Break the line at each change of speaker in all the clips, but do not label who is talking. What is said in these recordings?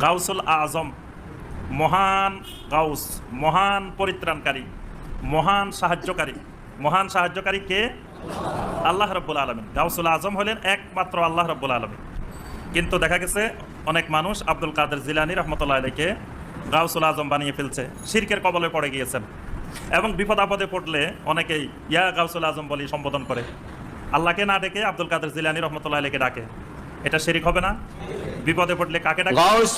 গাউসুল আজম, মহান গাউস, মহান পরিত্রাণকারী, মহান সাহায্যকারী। মহান সাহায্যকারী কে? আল্লাহ রব্বুল আলমিন। গাউসুল আজম হলেন একমাত্র আল্লাহ রব্বুল আলমিন। কিন্তু দেখা গেছে অনেক মানুষ আব্দুল কাদের জিলানি রহমতুল্লাহ আলীকে গাউসুল আজম বানিয়ে ফেলছে। শিরকের কবলে পড়ে গিয়েছেন। এবং বিপদ আপদে পড়লে অনেকেই ইয়া গাউসুল আজম বলি সম্বোধন করে। আল্লাহকে না ডেকে আব্দুল কাদের জিলানি রহমতুল্লাহ আলীকে ডাকে। এটা শিরিক হবে না। বিপদে পড়লে কাকে ডাকে
গাউস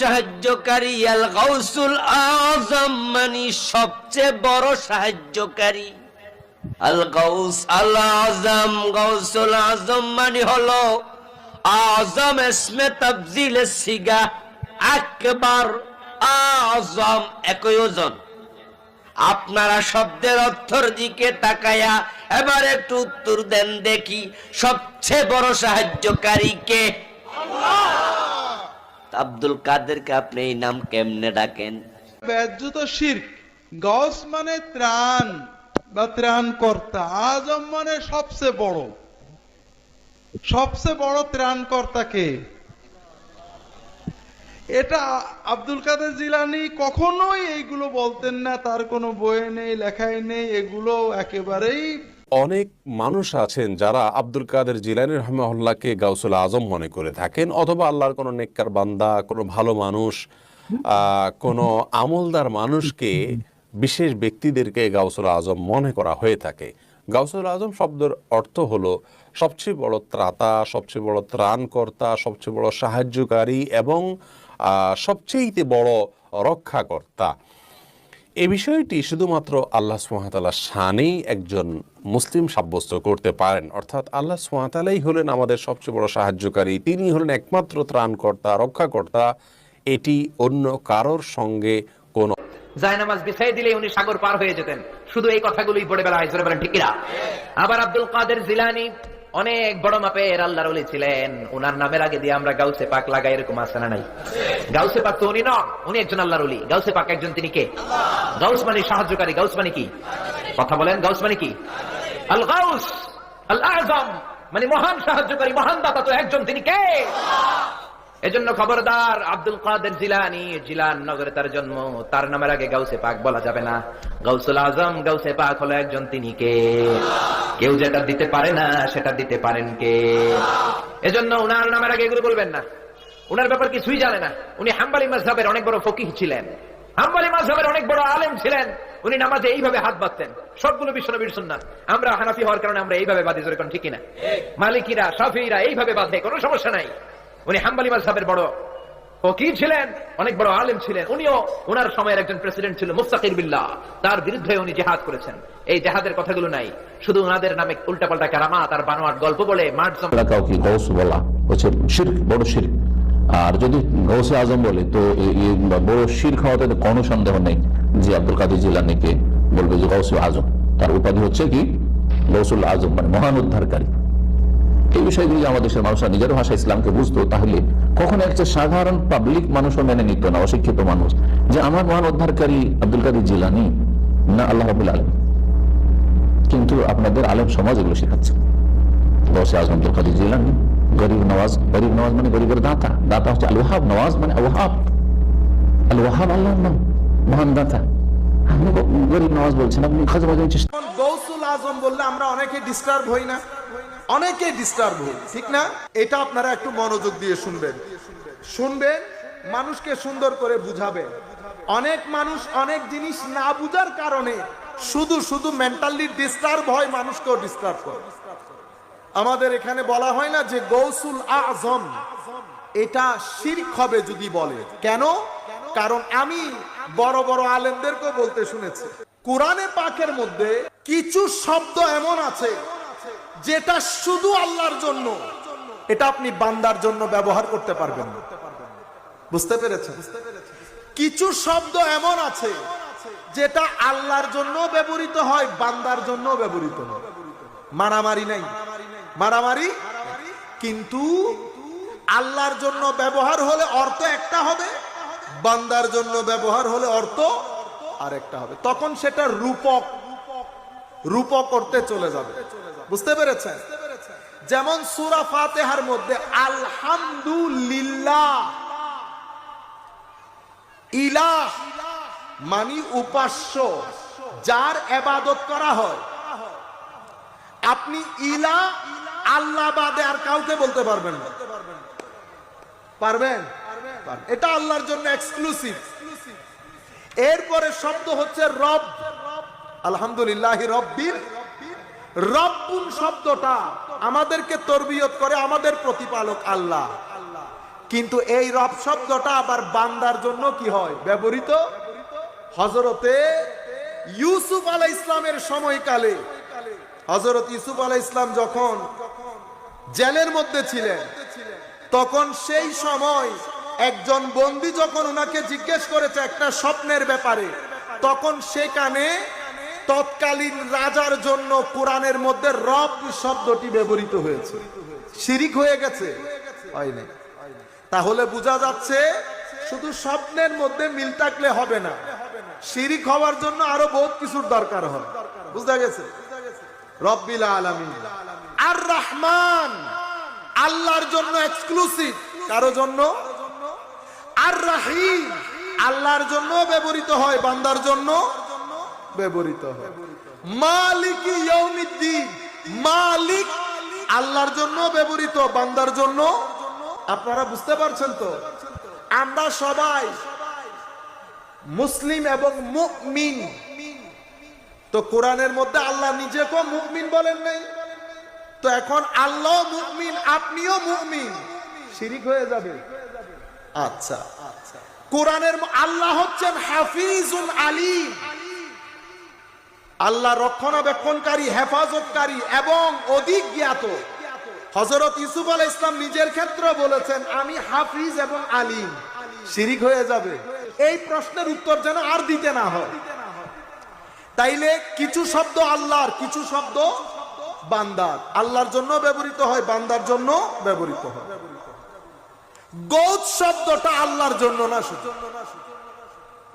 সাহায্যকারী আল গাউসুল মানে সবচেয়ে বড় সাহায্যকারী। আল গাউস আল আজম, গাউসুল আজম মানে হলো আজম ইসমে তাবজিল সিগা আজম একই ওজন। আপনারা শব্দের অর্থর দিকে তাকায়া এবার একটু উত্তর দেন দেখি, সবচেয়ে বড় সাহায্যকারী কে? আব্দুল কাদেরকে আপনি এই নাম কেমনে ডাকেন?
শির্ক, গস মানে ত্রাণ বা ত্রাণ কর্তা আজম মানে সবচেয়ে বড়। সবচেয়ে বড় ত্রাণ কর্তাকে এটা আব্দুল কাদের জিলানি কখনোই এইগুলো বলতেন না, তার কোনো বইয়ে নেই লেখায় নেই, এগুলো একেবারেই
অনেক মানুষ আছেন যারা আব্দুল কাদের জিলানি রহমাহুল্লাহকে গাউসুল আজম মনে করে থাকেন, অথবা আল্লাহর কোনো নেককার বান্দা, কোনো ভালো মানুষ কোনো আমলদার মানুষকে, বিশেষ ব্যক্তিদেরকে গাউসুল আজম মনে করা হয়ে থাকে। গাউসুল আজম শব্দের অর্থ হলো সবচেয়ে বড় ত্রাতা, সবচেয়ে বড় ত্রাণকর্তা, সবচেয়ে বড় সাহায্যকারী এবং সবচেয়ে বড় রক্ষাকর্তা। এই বিষয়টি শুধুমাত্র আল্লাহ সুহাতাল্লাহ শানেই একজন মুসলিম সাব্যস্ত করতে পারেন। অর্থাৎ আল্লাহ সুহাতালাই হলেন আমাদের সবচেয়ে বড় সাহায্যকারী। তিনি হলেন একমাত্র ত্রাণকর্তা, রক্ষাকর্তা। এটি অন্য কারোর সঙ্গে কোনো
জায়নামাজ বিছাই দিলে উনি সাগর পার হয়ে যেতেন। শুধু এই কথাগুলোই পড়ে বেলা ঠিকিরা আবার আব্দুল কাদের জিলানি অনেক বড় মাপের আল্লাহর অলি ছিলেন। উনার নামের আগে দিয়ে আমরা গাউসে পাক লাগাই, এরকম আসে না নাই? গাউসে পাক তো উনি নন উনি একজন আল্লাহর অলি গাউসে পাক একজন তিনি কে? গাউস মানে সাহায্যকারী, গাউস মানে কি? কথা বলেন, গাউস মানে কি? আল গাউস, আল আজম মানে মহান সাহায্যকারী, মহান দাতা তো একজন, তিনি কে? এজন্য খবরদার আব্দুল কাদের জিলানি জিলান নগরে তার জন্ম। তার নামের আগে গাউসে পাক বলা যাবে না। গাউসুল আজম গাউসে পাক হলো একজন তিনি কে? কেউ যেটা দিতে পারে না সেটা দিতে পারেন কে? এজন্য উনার নামের আগে এগুলো বলবেন না। উনার ব্যাপার কিছুই জানে না। উনি হাম্বালি মাঝহের অনেক বড় ফকিহ ছিলেন। হাম্বালি মাঝহের অনেক বড় আলেম ছিলেন। উনি নামাজে এইভাবে হাত বাঁধতেন। সবগুলো বিশ্বনবীর সুন্নাত। আমরা হানাফি হওয়ার কারণে আমরা এইভাবে বাঁধি জোরে কোন ঠিকই না মালিকিরা শাফিরা এইভাবে বাঁধে কোনো সমস্যা নাই। উনি হাম্বালি মাঝহের বড় ফকির ছিলেন, অনেক বড় আলেম ছিলেন। উনিও ওনার সময়ের একজন প্রেসিডেন্ট ছিল মুস্তাকির বিল্লাহ। তার বিরুদ্ধে উনি জেহাদ করেছেন। এই জেহাদের কথাগুলো নাই। শুধু ওনাদের নামে উল্টাপাল্টা কারামা, তার বানোয়াট গল্প বলে মাঠ
আর যদি গৌসে আজম বলে, তো বড় শির্ক হওয়াতে তো কোনো সন্দেহ নেই যে আব্দুল কাদের জিলানিকে বলবে যে গৌসে আজম। তার উপাধি হচ্ছে কি? গৌসুল আজম মানে মহান উদ্ধারকারী। এই বিষয়গুলি আমাদের দেশের মানুষরা নিজের ভাষা ইসলামকে বুঝতো, তাহলে কখনো একটা সাধারণ পাবলিক মানুষও মেনে নিত না, অশিক্ষিত মানুষ। যে আমার মহান উদ্ধারকারী আব্দুল কাদের জিলানি, না আল্লাহ রবুল আলম কিন্তু আপনাদের আলেম সমাজ এগুলো শেখাচ্ছে। আব্দুল জিলানি, গরিব নওয়াজ গরিব নওয়াজ মানে গরিবের দাতা। দাতা হচ্ছে আল নওয়াজ মানে ওয়াহাব। নাম, মহান দাতা। আপনি গরিব নওয়াজ বলছেন, আপনি
গৌসুল আজম বললে আমরা অনেকে ডিস্টার্ব হই না। অনেকে ডিস্টার্ব হই ঠিক না? এটা আপনারা একটু মনোযোগ দিয়ে শুনবেন। শুনবেন, মানুষকে সুন্দর করে বুঝাবেন। অনেক মানুষ অনেক জিনিস না বুঝার কারণে শুধু শুধু মেন্টালি ডিস্টার্ব হয়, মানুষকেও ডিস্টার্ব করে। আমাদের এখানে বলা হয় না যে গৌসুল আজম, এটা শিরক হবে যদি বলে। কেন? কারণ আমি বড় বড় আলেমদেরকেও বলতে শুনেছি। কোরআনে পাকের মধ্যে কিছু শব্দ এমন আছে যেটা শুধু আল্লাহর জন্য। এটা আপনি বান্দার জন্য ব্যবহার করতে পারবেন বুঝতে পেরেছেন? কিছু শব্দ এমন আছে যেটা আল্লাহর জন্য ব্যবহৃত হয়, বান্দার জন্য ব্যবহৃত হয়। মারামারি নাই। মারামারি? কিন্তু আল্লাহর জন্য ব্যবহার হলে অর্থ একটা হবে, বান্দার জন্য ব্যবহার হলে অর্থ আরেকটা হবে। তখন সেটা রূপক। রূপক করতে চলে যাবে। বুঝতে পেরেছেন? যেমন সুরা ফাতেহার মধ্যে আলহামদুলিল্লাহ, ইলাহ মানি উপাস্য, যার এবাদত করা হয়। আপনি ইলা আল্লাহ বাদে আর কাউকে বলতে পারবেন না। পারবেন। এটা আল্লাহর জন্য এক্সক্লুসিভ এরপরে শব্দ হচ্ছে রব। আলহামদুলিল্লাহ রব্বির রব্বুন শব্দটা আমাদেরকে তরবিয়ত করে আমাদের প্রতিপালক আল্লাহ। কিন্তু এই রব শব্দটা আবার বান্দার জন্য কি হয়? ব্যবহৃত হজরতে ইউসুফ আলাই ইসলামের সময়কালে। হজরত ইউসুফ আলাই ইসলাম যখন জেলের মধ্যে ছিলেন, তখন সেই সময় একজন বন্দি যখন ওনাকে জিজ্ঞেস করেছে একটা স্বপ্নের ব্যাপারে, তখন সেখানে তৎকালীন রাজার জন্য কোরআনের মধ্যে রব শব্দটি ব্যবহৃত হয়েছে। শিরিক হয়ে গেছে। হয়নি। তাহলে বোঝা যাচ্ছে শুধু স্বপ্নের মধ্যে মিল থাকলে হবে না। শিরিক হওয়ার জন্য আরও বহুত কিছুর দরকার হয়। বুঝা গেছে? রব্বিল আলামিন। আর রহমান আল্লাহর জন্য এক্সক্লুসিভ কারও জন্য? আর রাহিম আল্লাহর জন্য ব্যবহৃত হয় বান্দার জন্য। ব্যবহৃত হয়। মালিক মালিক আল্লাহর জন্য ব্যবহৃত, বান্দার জন্য। আপনারা বুঝতে পারছেন তো? আমরা সবাই মুসলিম এবং মুমিন। তো কোরআনের মধ্যে আল্লাহ নিজেকেও মুমিন বলেন নাই? তো এখন আল্লাহ মুমিন, আপনিও মুমিন। শিরিক হয়ে যাবে? আচ্ছা। কোরআনের আল্লাহ হচ্ছেন হাফিজুল আলিম। আল্লাহ রক্ষণাবেক্ষণকারী, হেফাজতকারী এবং অধিক জ্ঞাত। হজরত ইউসুফ আল ইসলাম নিজের ক্ষেত্রে বলেছেন, আমি হাফিজ এবং আলিম। শিরিক হয়ে যাবে? এই প্রশ্নের উত্তর যেন আর দিতে না হয়। তাইলে কিছু শব্দ আল্লাহর, কিছু শব্দ বান্দার। আল্লাহর জন্য ব্যবহৃত হয়, বান্দার জন্য ব্যবহৃত হয়। গৌত শব্দটা আল্লাহর জন্য না শুধু।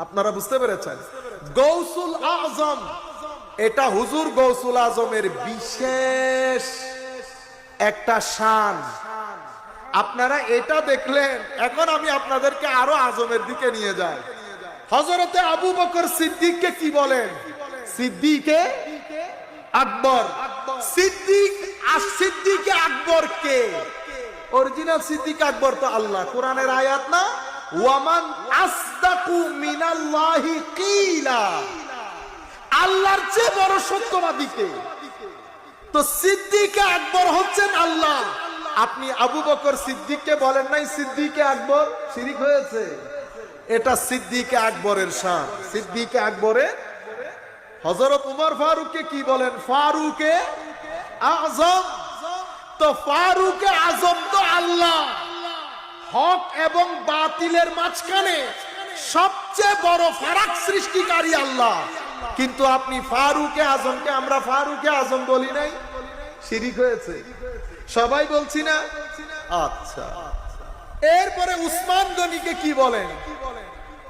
আপনারা বুঝতে পেরেছেন? গৌসুল আজম এটা হুজুর গৌসুল আজমের বিশেষ একটা শান। আপনারা এটা দেখলেন, এখন আমি আপনাদেরকে আরও আজমের দিকে নিয়ে যাই। হজরতে আবু বকর সিদ্দিককে কি বলেন? সিদ্দিকে আকবর। সিদ্দিক আর সিদ্দিকে আকবর কে? অরিজিনাল সিদ্দিক আকবর তো আল্লাহ। কোরআনের আয়াত না? ওয়ামান আসদাকু মিনাল্লাহি কিলা। আল্লাহর চেয়ে বড় সত্যবাদী কে তো সিদ্দিকে আকবর হচ্ছেন আল্লাহ। আপনি আবু বকর সিদ্দিককে বলেন নাই, সিদ্দিকে আকবর শিরিক হয়েছে? এটা সিদ্দিকে আকবরের শান। সিদ্দিকে আকবরের হজরত উমর ফারুককে কি বলেন? ফারুকে আজম। তো ফারুকে আজম তো আল্লাহ। হক এবং বাতিলের মাঝখানে সবচেয়ে বড় ফারাক সৃষ্টিকারী আল্লাহ। কিন্তু আপনি ফারুকে আজমকে, আমরা ফারুকে আজম বলি নাই। শিরিক হয়েছে। সবাই বলছি না? আচ্ছা। এরপরে উসমান গনিকে কি বলেন?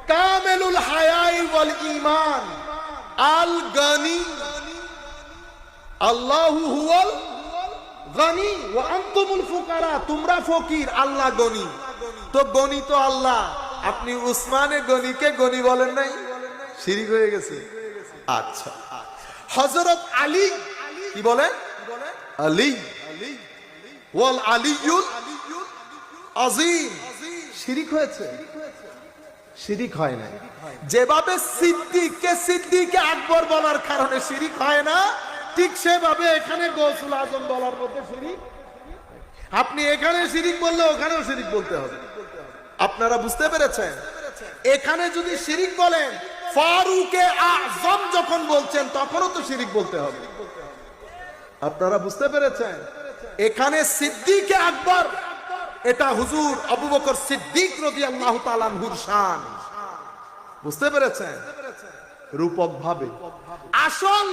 কামেলুল হায়াই ওয়াল ঈমান, আল গনি, আল্লাহু হুয়াল গনি ওয়া আনতুমুল ফুকারা, তোমরা ফকির, আল্লাহ গনি। তো গনি তো আল্লাহ। আপনি উসমানে গনিকে গনি বলেন নাই? শিরিক হয়ে গেছে। আচ্ছা। হযরত আলী, কি বলেন আলী। ওয়াল আলিয়ুল আজিম শিরিক হয়েছে? শিরিক হয় না যেভাবে সিদ্দিককে সিদ্দিকে আকবর বলার কারণে শিরিক হয় না, ঠিক সেভাবে এখানে গৌসুল আজম বলার মধ্যে শিরিক। আপনি এখানে শিরিক বললে ওখানেও শিরিক বলতে হবে। আপনারা বুঝতে পেরেছেন? এখানে যদি শিরিক বলেন ফারুকে আজম যখন বলছেন, তখনও তো শিরিক বলতে হবে। আপনারা বুঝতে পেরেছেন? এখানে সিদ্দিকে আকবর, এটা হুজুর আবু বকর সিদ্দিক রদি আল্লাহ বুঝতে পেরেছেন? রূপক ভাবে। আসল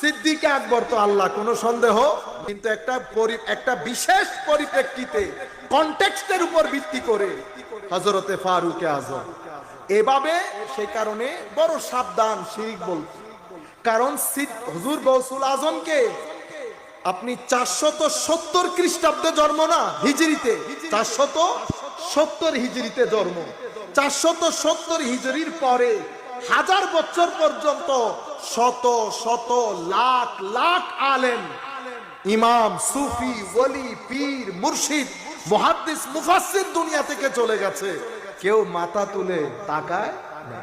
সিদ্দিকে আকবর তো আল্লাহ, কোনো সন্দেহ? কিন্তু একটা একটা বিশেষ পরিপ্রেক্ষিতে কনটেক্সটের উপর ভিত্তি করে হজরতে ফারুকে আজম। এভাবে সেই কারণে বড় সাবধান, শিরিক বলতে। কারণ হুজুর গৌসুল আজমকে আপনি চারশত সত্তর খ্রিস্টাব্দে জন্ম না, হিজড়িতে। চারশত সত্তর হিজড়িতে জন্ম। চারশত সত্তর হিজড়ির পরে হাজার বছর পর্যন্ত শত শত, লাখ লাখ আলেম, ইমাম, সুফি, ওলি, পীর, মুর্শিদ, মুহাদ্দিস মুফাসির দুনিয়া থেকে চলে গেছে। কেউ মাথা তুলে তাকায় না।